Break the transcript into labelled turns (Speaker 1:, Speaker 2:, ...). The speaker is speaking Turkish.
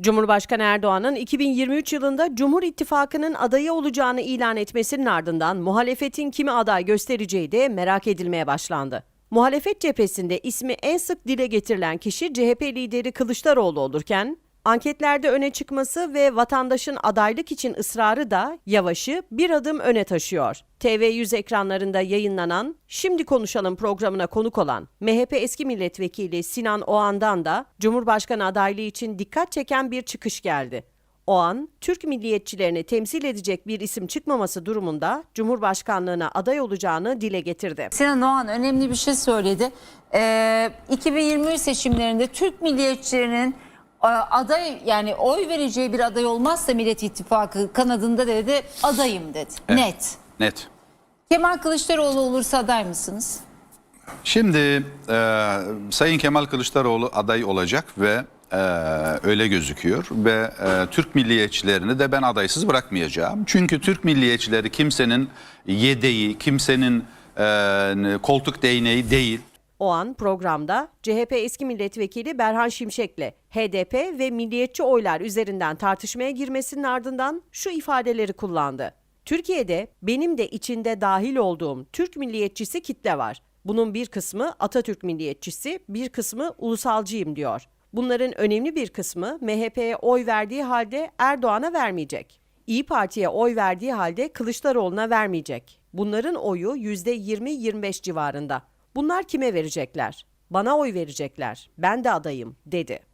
Speaker 1: Cumhurbaşkanı Erdoğan'ın 2023 yılında Cumhur İttifakı'nın adayı olacağını ilan etmesinin ardından muhalefetin kimi aday göstereceği de merak edilmeye başlandı. Muhalefet cephesinde ismi en sık dile getirilen kişi CHP lideri Kılıçdaroğlu olurken, anketlerde öne çıkması ve vatandaşın adaylık için ısrarı da Yavaş'ı bir adım öne taşıyor. TV100 ekranlarında yayınlanan Şimdi Konuşalım programına konuk olan MHP eski milletvekili Sinan Oğan'dan da Cumhurbaşkanı adaylığı için dikkat çeken bir çıkış geldi. Oğan, Türk milliyetçilerini temsil edecek bir isim çıkmaması durumunda Cumhurbaşkanlığına aday olacağını dile getirdi.
Speaker 2: Sinan Oğan önemli bir şey söyledi. Ee, 2023 seçimlerinde Türk milliyetçilerinin aday yani oy vereceği bir aday olmazsa Millet İttifakı kanadında dedi adayım dedi. Net.
Speaker 3: Net.
Speaker 2: Kemal Kılıçdaroğlu olursa aday mısınız?
Speaker 3: Şimdi e, Sayın Kemal Kılıçdaroğlu aday olacak ve e, öyle gözüküyor ve e, Türk milliyetçilerini de ben adaysız bırakmayacağım. Çünkü Türk milliyetçileri kimsenin yedeği, kimsenin e, koltuk değneği değil.
Speaker 1: O an programda CHP eski milletvekili Berhan Şimşek'le HDP ve milliyetçi oylar üzerinden tartışmaya girmesinin ardından şu ifadeleri kullandı. Türkiye'de benim de içinde dahil olduğum Türk milliyetçisi kitle var. Bunun bir kısmı Atatürk milliyetçisi, bir kısmı ulusalcıyım diyor. Bunların önemli bir kısmı MHP'ye oy verdiği halde Erdoğan'a vermeyecek. İyi Parti'ye oy verdiği halde Kılıçdaroğlu'na vermeyecek. Bunların oyu %20-25 civarında. Bunlar kime verecekler? Bana oy verecekler. Ben de adayım, dedi.